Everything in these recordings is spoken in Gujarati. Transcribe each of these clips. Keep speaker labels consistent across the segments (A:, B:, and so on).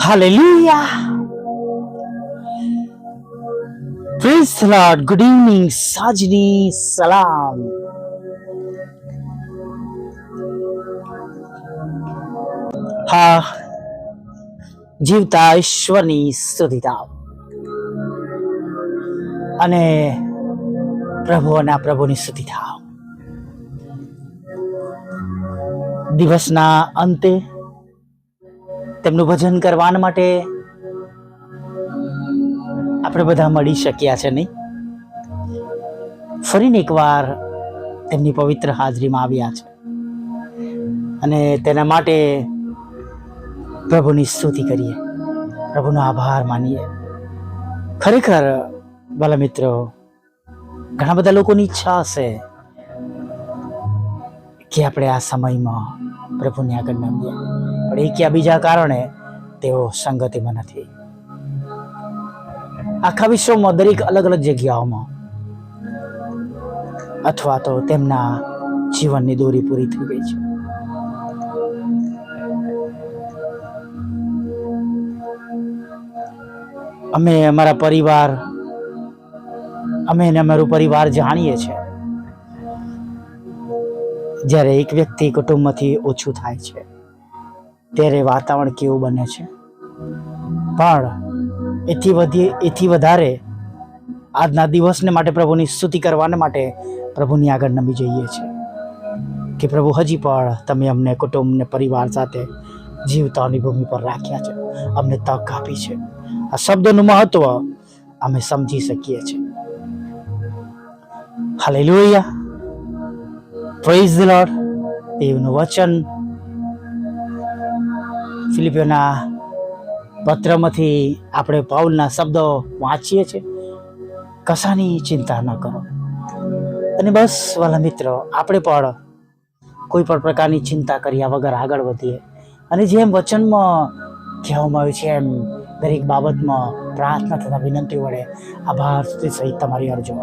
A: Hallelujah. Praise the Lord. Good evening, Sajni Salam. હા જીવતા ઈશ્વરની સ્તુતિ થાવ અને પ્રભુઓના પ્રભુની સ્તુતિ થાવ દિવસના અંતે તેમનું ભજન કરવા માટે આપણે બધા મળી શક્યા છે નહીં? ફરીને એકવાર તેમની પવિત્ર હાજરીમાં આવ્યા છે. અને તેના માટે પ્રભુની સ્તુતિ કરીએ. પ્રભુનો આભાર માનીએ. ખરેખર ભલા મિત્રો ઘણા બધા લોકોની ઈચ્છા હશે કે આપણે આ સમયમાં પ્રભુની આગળ નમીએ. પણ બીજા કારણે તેઓ સંગતિમાં નથી. આખા વિશ્વમાં દરેક અલગ અલગ જગ્યાઓમાં અથવા તો તેમના જીવનની દોરી પૂરી થઈ ગઈ છે. અમે અમારા પરિવાર, અમે અને અમારું પરિવાર જાણીએ છીએ જ્યારે એક વ્યક્તિ કુટુંબમાંથી ઓછું થાય છે. ત્યારે વાતાવરણ કેવું બને છે? પણ એથી વધી, એથી વધારે આજના દિવસને માટે પ્રભુની સ્તુતિ કરવાને માટે પ્રભુની આગળ નમી જઈએ છીએ. કે પ્રભુ, હજી પણ તમે અમને કુટુંબને પરિવાર સાથે જીવતાની ભૂમિ પર રાખ્યા છે. અમને તક આપી છે. આ શબ્દનું મહત્વ અમે સમજી શકીએ છીએ. હાલેલુયા. પ્રેઝ ધ લોર્ડ દેવનું વચન ફિલિપિયોના પત્રમાંથી આપણે પાઉલના શબ્દો વાંચીએ છીએ. કશાની ચિંતા ન કરો. અને બસ વાલા મિત્રો, આપણે પણ કોઈ પણ પ્રકારની ચિંતા કર્યા વગર આગળ વધીએ. અને જેમ વચનમાં કહેવામાં આવ્યું છે, એમ દરેક બાબતમાં પ્રાર્થના તથા વિનંતી વડે આભાર સ્તુતિ સહિત તમારી અરજો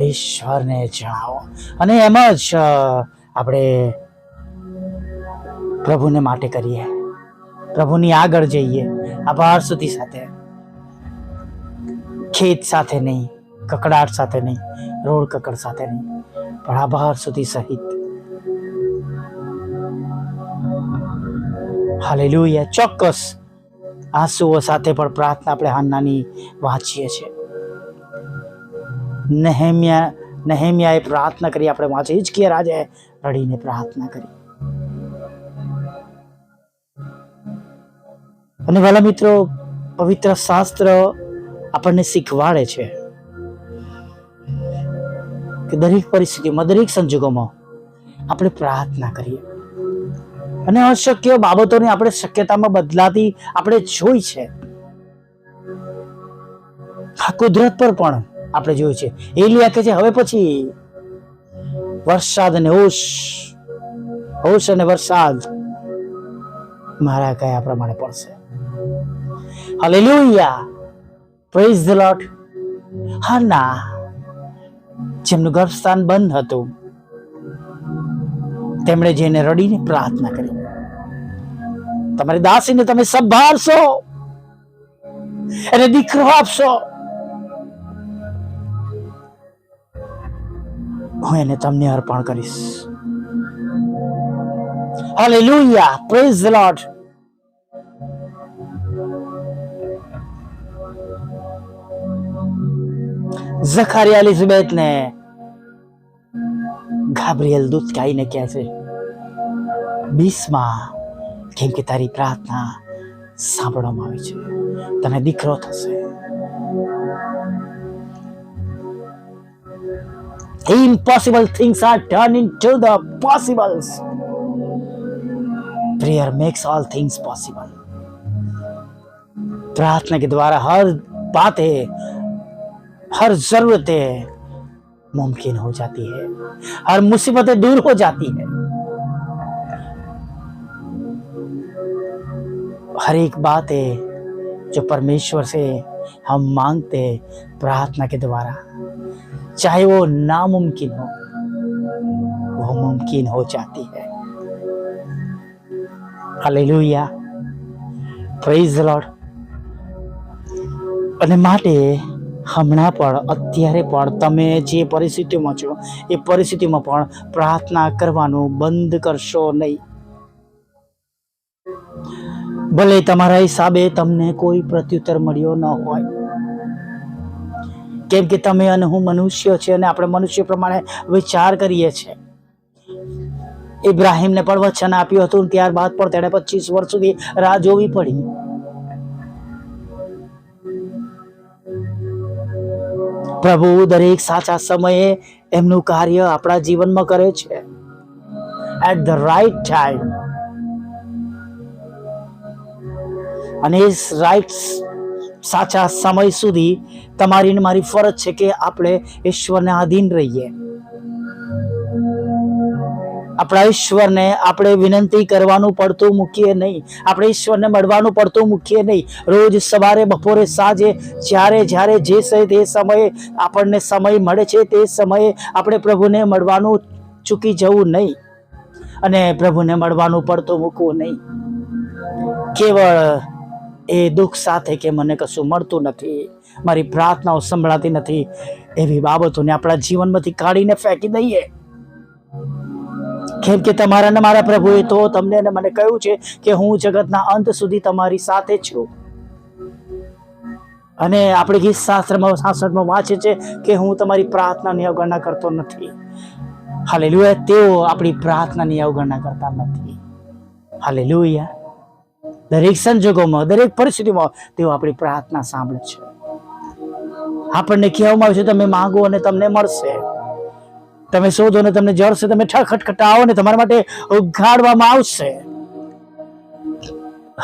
A: ઈશ્વરને જણાવો. અને એમ જ આપણે પ્રભુને માટે કરીએ. પ્રભુની આગળ જઈએ આભાર સુધી સાથે. ખેત સાથે નહીં, કકડાટ સાથે નહીં, રોડ કકડ સાથે નહીં, પણ આભાર સુધી સહિત. હાલેલુયા. ચોક્કસ આંસુઓ સાથે પણ પ્રાર્થના આપણે હાન્નાની વાંચીએ છીએ. નહેમ્યા નહેમ્યાએ પ્રાર્થના કરી, આપણે વાંચીએ હિચકીયા રાજાએ રડીને પ્રાર્થના કરી. અને વાલા મિત્રો, પવિત્ર શાસ્ત્ર આપણને શીખવાડે છે કે દરેક પરિસ્થિતિમાં, દરેક સંજોગોમાં આપણે પ્રાર્થના કરીએ. અને અશક્ય બાબતોને આપણે શક્યતામાં બદલાતી આપણે જોઈ છે. આ કુદરત પર પણ આપણે જોયું છે. એલિયા કે છે, હવે પછી વરસાદ અને હોશ હોશ અને વરસાદ મારા કયા પ્રમાણે પડશે? હાલેલુયા પ્રેઝ ધ લોર્ડ હના જેમનું ગર્ભસ્થાન બંધ હતું, તેમણે જેને રડીને પ્રાર્થના કરી. તમારી દાસીને તમે સંભાળશો, એને દીકરો આપશો. હું એને તમને અર્પણ કરીશ. Hallelujah praise the Lord ઝખારિયા Elizabeth ને ગાબ્રિએલ દૂત ગાઈને કહે છે બીસમાં કેમ કે તારી પ્રાર્થના સાંભળવામાં આવી છે તને દીકરો થશે impossible things are turned into the possibles prayer makes all things possible प्रार्थना के द्वारा हर बातें हर जरूरतें मुमकिन हो जाती है हर मुसीबतें दूर हो जाती है हर एक बातें जो परमेश्वर से हम मांगते हैं प्रार्थना के द्वारा चाहे वो नामुमकिन हो वो मुमकिन हो जाती है हालेलुया પ્રેઝ લોર્ડ અને માટે હમણાં પણ, અત્યારે પણ તમે જે પરિસ્થિતિમાં છો, એ પરિસ્થિતિમાં પણ પ્રાર્થના કરવાનું બંધ કરશો નહીં. ભલે તમારા હિસાબે તમને કોઈ પ્રત્યુત્તર મળ્યો ન હોય. કેમ કે તમે અને હું મનુષ્ય છે અને આપણે મનુષ્ય પ્રમાણે વિચાર કરીએ છીએ. ઇબ્રાહિમને પણ વચન આપ્યું હતું, ત્યારબાદ પણ તેણે પચીસ વર્ષ સુધી રાહ જોવી પડી. પ્રભુ દરેક સાચા સમયે એમનું કાર્ય આપણા જીવનમાં કરે છે. એટ ધ રાઈટ ટાઈમ અને એ રાઈટ સાચા સમય સુધી તમારી મારી ફરજ છે કે આપણે ઈશ્વરને આધીન રહીએ. આપણા ઈશ્વરને આપણે વિનંતી કરવાનું પડતું મૂકીએ નહીં. આપણે ઈશ્વરને મળવાનું પડતું મૂકીએ નહીં. રોજ સવારે, બપોરે, સાંજે, જ્યારે જ્યારે જે સમય તે સમયે આપણને સમય મળે છે તે સમયે આપણે પ્રભુને મળવાનું ચૂકી જવું નહીં. અને પ્રભુને મળવાનું પડતું મૂકવું નહીં. કેવળ એ દુઃખ સાથે કે મને કશું મળતું નથી. મારી પ્રાર્થનાઓ સંભળાતી નથી. એવી બાબતોને આપણા જીવનમાંથી કાઢીને ફેંકી દઈએ. કેમ કે તમારા ને મારા પ્રભુએ તો તમને અને મને કહ્યું છે કે હું જગતના અંત સુધી તમારી સાથે છું. અને આપણે ગીત શાસ્ત્રમાં શાસ્ત્રમાં વાંચે છે કે હું તમારી પ્રાર્થનાની અવગણના કરતો નથી. હાલેલુયા, તેઓ આપણી પ્રાર્થનાની અવગણના કરતા નથી. હાલેલુયા. દરેક સંજોગોમાં, દરેક પરિસ્થિતિમાં તેઓ આપણી પ્રાર્થના સાંભળે છે. આપણને કહેવામાં આવે છે તમે માંગો અને તમને મળશે. તમે શોધો ને તમને જળશે તમે ખટખટાવો ને તમારા માટે ઉઘાડવામાં આવશે.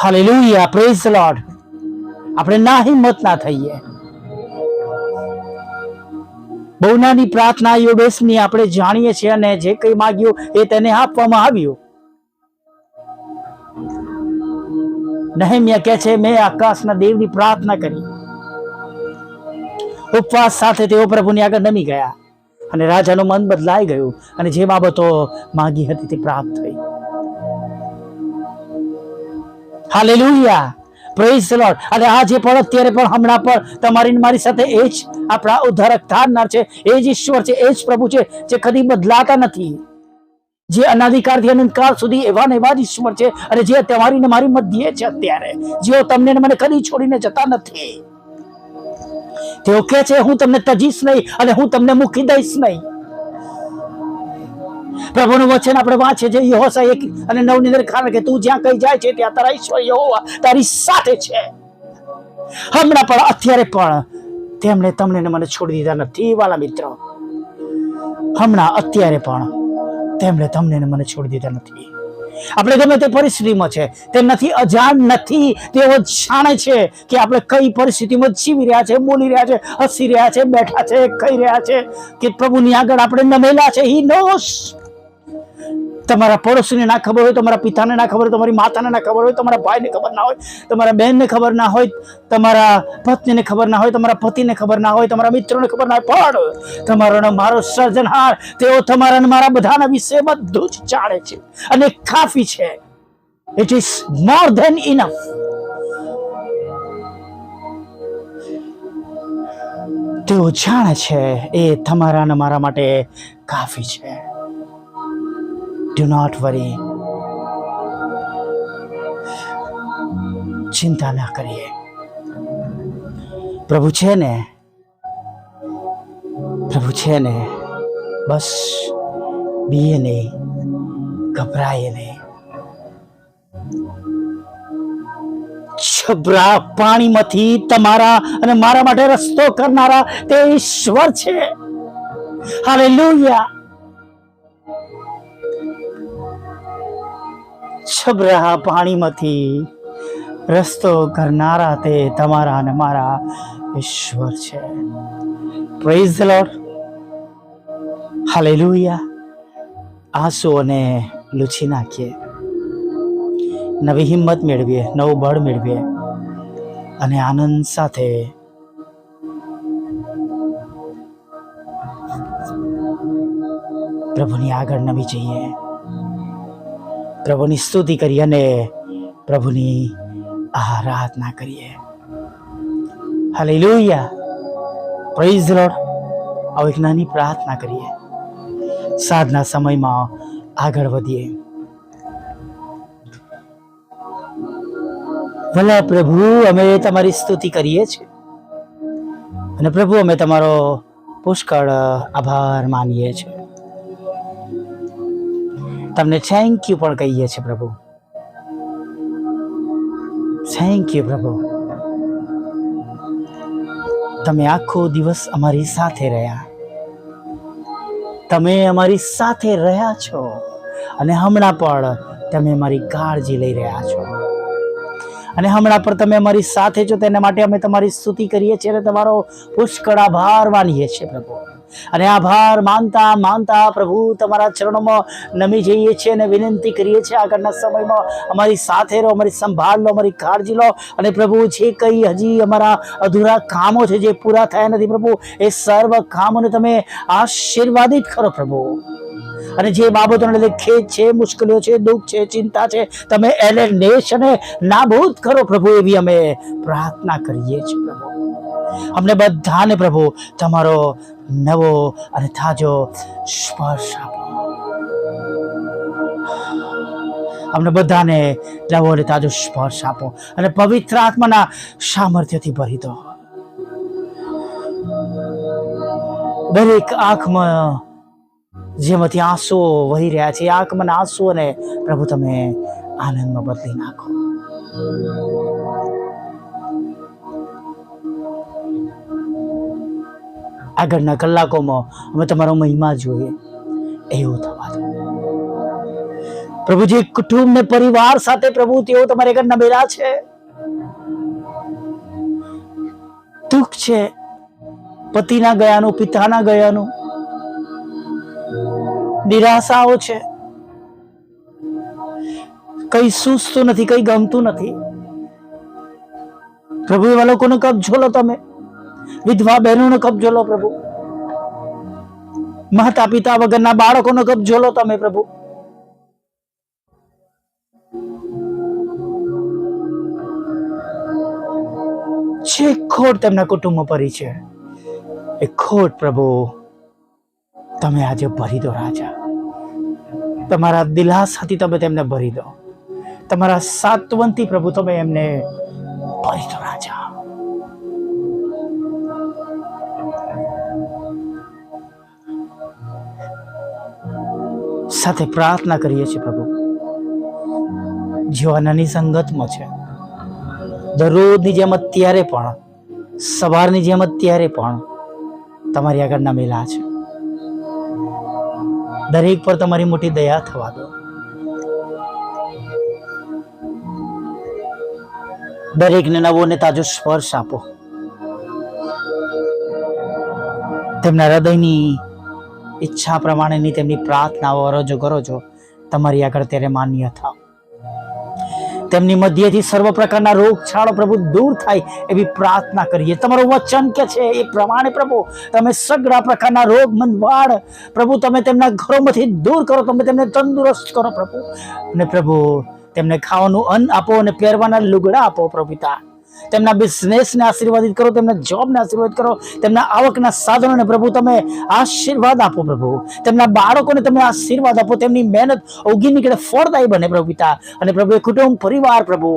A: હાલેલુયા પ્રેઝ લોર્ડ આપણે ના હિંમત ના થઈએ. બહુ નાની પ્રાર્થના યોગેશની આપણે જાણીએ છીએ અને જે કંઈ માગ્યું એ તેને આપવામાં આવ્યું. નહેમ્યા કહે છે, મેં આકાશના દેવની પ્રાર્થના કરી. ઉપવાસ સાથે તેઓ પ્રભુની આગળ નમી ગયા. અને રાજાનું મન બદલાઈ ગયું અને જે બાબતો માગી હતી તે પ્રાપ્ત થઈ. હાલેલુયા. પ્રેઝ લોર્ડ અને આજે પણ અત્યારે પણ હમણાં પણ તમારી મારી સાથે એ જ આપણા ઉદ્ધારક થારનાર છે, એ જ ઈશ્વર છે, એ જ પ્રભુ છે, જે કદી બદલાતા નથી. જે અનાધિકારથી અનંતકાળ સુધી એવા ને એવા જ ઈશ્વર છે અને જે તમારી ને મારી મધ્યે છે અત્યારે, જેઓ તમને મને કદી છોડીને જતા નથી. તેઓ કહે છે, હું તમને તજીશ નહીં અને હું તમને મૂકી દઈશ નહીં. પ્રભુનું વચન આપણે વાંચે છે યહોશા એક અને નવની અંદર કારણ કે, તું જ્યાં કઈ જાય છે, ત્યાં તારા ઈશ્વર યહોવા તારી સાથે છે. હમણાં પણ, અત્યારે પણ તેમણે તમને ને મને છોડી દીધા નથી, વાલા મિત્રો. હમણાં, અત્યારે પણ તેમણે તમને ને મને છોડી દીધા નથી. આપણે ગમે તે પરિસ્થિતિમાં છે, તે નથી, અજાણ નથી તેઓ જાણે છે કે આપણે કઈ પરિસ્થિતિમાં જીવી રહ્યા છે, બોલી રહ્યા છે, હસી રહ્યા છે, બેઠા છે, કહી રહ્યા છે કે પ્રભુની આગળ આપણે નમેલા છે. હી નોસ તમારા પડોશીને ના ખબર હોય, તમારા પિતાને ના ખબર હોય, તમારી માતાને ના ખબર હોય, તમારા ભાઈને ખબર ના હોય, તમારા બહેનને ખબર ના હોય, તમારા પત્નીને ખબર ના હોય, તમારા પતિને ખબર ના હોય, તમારા મિત્રોને ખબર ના હોય. પણ તમારો મારો સર્જનહાર, તેઓ તમારા મારા બધાના વિશે બધું જ જાણે છે અને કાફી છે. It is more than enough તેઓ જાણે છે એ તમારા ને મારા માટે કાફી છે. ડુ નોટ વરી ચિંતા ના કરીએ. પ્રભુ છે ને? પ્રભુ છે ને? બસ બીએ નહીં, ગભરાઈએ નહીં. છબરા પાણીમાંથી તમારા અને મારા માટે રસ્તો કરનારા તે ઈશ્વર છે. હાલેલુયા. છબરા પાણીમાંથી. રસ્તો કરનારા તે તમારા અને મારા ઈશ્વર છે. પ્રેઝ ધ લોર્ડ હાલેલુયા આંસુઓને લૂછી નાખીએ. નવી હિંમત મેળવીએ, નવું બળ મેળવીએ અને આનંદ સાથે પ્રભુની આગળ નમી જઈએ. પ્રભુની સ્તુતિ કરી અને પ્રભુની આરાધના કરીએ. હાલેલુયા પ્રેઝ લોડ આવો એક નાની પ્રાર્થના કરીએ. સાધના સમયમાં આગળ વધીએ. ભલા પ્રભુ, અમે તમારી સ્તુતિ કરીએ છીએ. અને પ્રભુ, અમે તમારો પુષ્કળ આભાર માનીએ છીએ. તમને થેન્ક યુ પણ કહીએ છીએ પ્રભુ. થેન્ક યુ પ્રભુ. તમે આખો દિવસ અમારી સાથે રહ્યા. તમે અમારી સાથે રહ્યા છો અને હમણાં પણ તમે અમારી કાળજી લઈ રહ્યા છો. અને હમણાં પણ તમે અમારી સાથે છો, તેના માટે અમે તમારી સ્તુતિ કરીએ છીએ અને તમારો પુષ્કળ આભાર માનીએ છીએ પ્રભુ. અને આભાર, માનતા માનતા, પ્રભુ, તમારા ચરણોમાં નમી જઈએ છીએ અને વિનંતી કરીએ છીએ આગળના સમયમાં. અમારી સાથે રહો, અમારી સંભાળ લો, અમારી કાળજી લો. અને પ્રભુ, જે કંઈ હજી અમારા અધૂરા કામો છે જે પૂરા થયા નથી, પ્રભુ, એ સર્વ કામોને તમે આશીર્વાદિત કરો, પ્રભુ. અને જે બાબતોને લીધે ખેદ છે, મુશ્કેલીઓ છે, દુઃખ છે, ચિંતા છે, તમે એને નેશને નાબૂદ કરો, પ્રભુ, એવી અમે પ્રાર્થના કરીએ છીએ, પ્રભુ. અમને બધાને પ્રભુ, તમારો નવો અને તાજો સ્પર્શ આપો. અમને બધાને નવો અને તાજો સ્પર્શ આપો અને પવિત્ર આત્માના સામર્થ્યથી ભરી દો. દરેક આંખમાં જેમાંથી આંસુ વહી રહ્યા છે આંખમાં આંખમાં આંસુઓને પ્રભુ તમે આનંદમાં બદલી નાખો. આગળના કલાકોમાં અમે તમારો મહિમા જોઈએ. એવું થવા દો. પ્રભુજી, કુટુંબ ને પરિવાર સાથે પ્રભુ, તેઓ તમારે ઘર નમેલા છે. દુઃખ છે પતિના ગયાનું, પિતાના ગયાનું. નિરાશાઓ છે. કઈ સૂઝતું નથી, કઈ ગમતું નથી. પ્રભુ, એવા લોકોનો કબજો લો તમે. વિધવા બહેનોનો કબજો લો પ્રભુ. માતા પિતા વગરના બાળકોનો કબજો લો તમે પ્રભુ. જે ખોટ તેમના કુટુંબ પરી છે, એ ખોટ પ્રભુ, તમે આજે ભરી દો રાજા. તમારા દિલાસાથી તમે તેમને ભરી દો. તમારા સાત્વનથી પ્રભુ, તમે એમને ભરી દો રાજા. સાથે પ્રાર્થના કરીએ છીએ પ્રભુ. જેઓ આનાની સંગતમાં છે. દરરોજની જેમ અત્યારે પણ, સવારની જેમ અત્યારે પણ તમારી આગળ નમેલા છે. દરેક પર તમારી મોટી દયા થવા દો. દરેકને નવો ને તાજો સ્પર્શ આપો. તેમના હૃદયની ઈચ્છા પ્રમાણેની તેમની પ્રાર્થનાઓ રજૂ કરો છો, તમારી આગળ ત્યારે માન્ય થાવ. તેમની મધ્યથી સર્વ પ્રકારના રોગચાળો પ્રભુ દૂર થાય એવી પ્રાર્થના કરીએ. તમારું વચન કે છે એ પ્રમાણે પ્રભુ, તમે સગડા પ્રકારના રોગ મંદવાડ પ્રભુ તમે તેમના ઘરોમાંથી દૂર કરો, તમે તેમને તંદુરસ્ત કરો પ્રભુ. અને પ્રભુ, તેમને ખાવાનું અન્ન આપો અને પહેરવાના લુગડા આપો પ્રભુ પિતા. તેમના બિઝનેસને આશીર્વાદિત કરો, તેમના જોબને આશીર્વાદ કરો, તેમના આવકના સાધનોને પ્રભુ તમે આશીર્વાદ આપો પ્રભુ. તેમના બાળકોને તમે આશીર્વાદ આપો, તેમની મહેનત ઉગી નીકળે, ફળદાયી બને પ્રભુ પિતા. અને પ્રભુ કુટુંબ, પરિવાર પ્રભુ.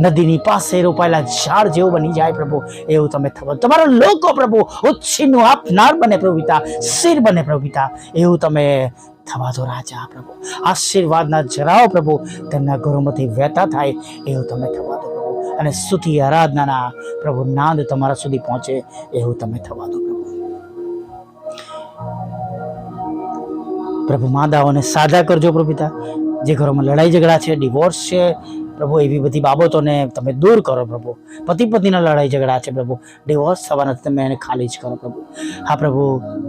A: નદીની પાસે રોપાયેલા ઝાડ જેવું બની જાય પ્રભુ, એવું તમે થવો તમારા લોકો પ્રભુ ઉચ્છીનું આપનાર બને પ્રભુ પિતા શિર બને પ્રભુ પિતા. એવું તમે થવા દો રાજા પ્રભુ. આશીર્વાદના જરાઓ પ્રભુ તેમના ઘરોમાંથી વહેતા થાય એવું તમે થવા દો પ્રભુ. અને સ્તુતિ આરાધનાના પ્રભુ નાદ તમારા સુધી પહોંચે એવું તમે થવા દો પ્રભુ. પ્રભુ માદાઓને સાજા કરજો પ્રભુ જે ઘરોમાં લડાઈ ઝઘડા છે ડિવોર્સ છે, પ્રભુ એવી બધી બાબતોને તમે દૂર કરો પ્રભુ. પતિ પત્નીના લડાઈ ઝઘડા છે પ્રભુ. ડિવોર્સ થવાના તમે એને ખાલી જ કરો પ્રભુ. હા પ્રભુ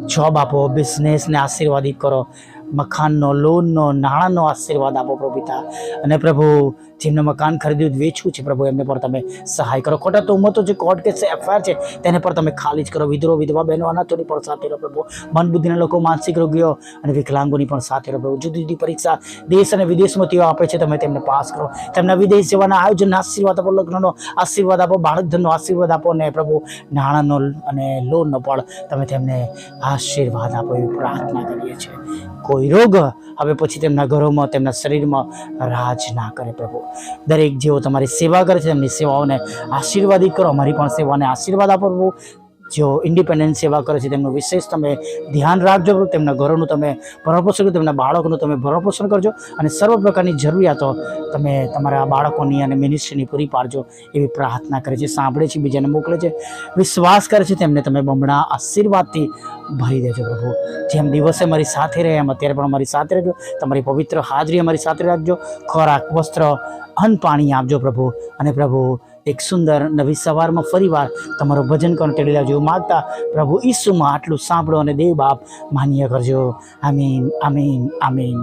A: જોબ આપો બિઝનેસને આશીર્વાદિત કરો. મકાનનો લોનનો, નાણાંનો આશીર્વાદ આપો પ્રભુ પિતા. અને પ્રભુ, જેમને મકાન ખરીદ્યું વેચવું છે પ્રભુ, એમને પર તમે સહાય કરો. ખોટા તોમતો જે કોર્ટ કેસ એફઆઈઆર છે, તેને પર તમે ખાલી જ કરો. વિધરો, વિધવા, બહેનો, અનાથોની પણ સાથે રહો પ્રભુ. મન બુદ્ધિના લોકો, માનસિક રોગીઓ અને વિકલાંગોની પણ સાથે રહો પ્રભુ. જુદી જુદી પરીક્ષા દેશ અને વિદેશમાં તેઓ આપે છે, તમે તેમને પાસ કરો. તેમના વિદેશ જવાના આયોજનના આશીર્વાદ આપો, લગ્નનો આશીર્વાદ આપો, બાળકધનનો આશીર્વાદ આપો અને પ્રભુ, નાણાંનો અને લોનનો પણ તમે તેમને આશીર્વાદ આપો એવી પ્રાર્થના કરીએ છીએ. કોઈ રોગ, હવે પછી તેમના ઘરોમાં, તેમના શરીરમાં રાજ ના કરે પ્રભુ. દરેક જેઓ તમારી સેવા કરે છે, તેમની સેવાઓને આશીર્વાદિત કરો. અમારી પણ સેવાને આશીર્વાદ આપો પ્રભુ. જેઓ ઇન્ડિપેન્ડન્ટ સેવા કરે છે, તેમનું વિશેષ તમે ધ્યાન રાખજો, તેમના ઘરોનું તમે ભરણપોષણ તેમના બાળકોનું તમે ભરણપોષણ કરજો અને સર્વ પ્રકારની જરૂરિયાતો તમે તમારા બાળકોની અને મિનિસ્ટ્રીની પૂરી પાડજો એવી પ્રાર્થના કરે છે, સાંભળે છે, બીજાને મોકલે છે, વિશ્વાસ કરે છે, તેમને તમે બમણા આશીર્વાદથી ભરી દેજો પ્રભુ. જેમ દિવસે મારી સાથે રહે, એમ અત્યારે પણ અમારી સાથે રહેજો, તમારી પવિત્ર હાજરી અમારી સાથે રાખજો, ખોરાક, વસ્ત્ર, અન્ન, પાણી આપજો પ્રભુ. અને પ્રભુ એક સુંદર નવી સવારમાં ફરીવાર તમારું ભજન કરો તેડી લાવજો. માગતા પ્રભુ ઈસુમાં આટલું સાંભળો અને દેવ બાપ માન્ય કરજો. આમીન આમીન આમીન.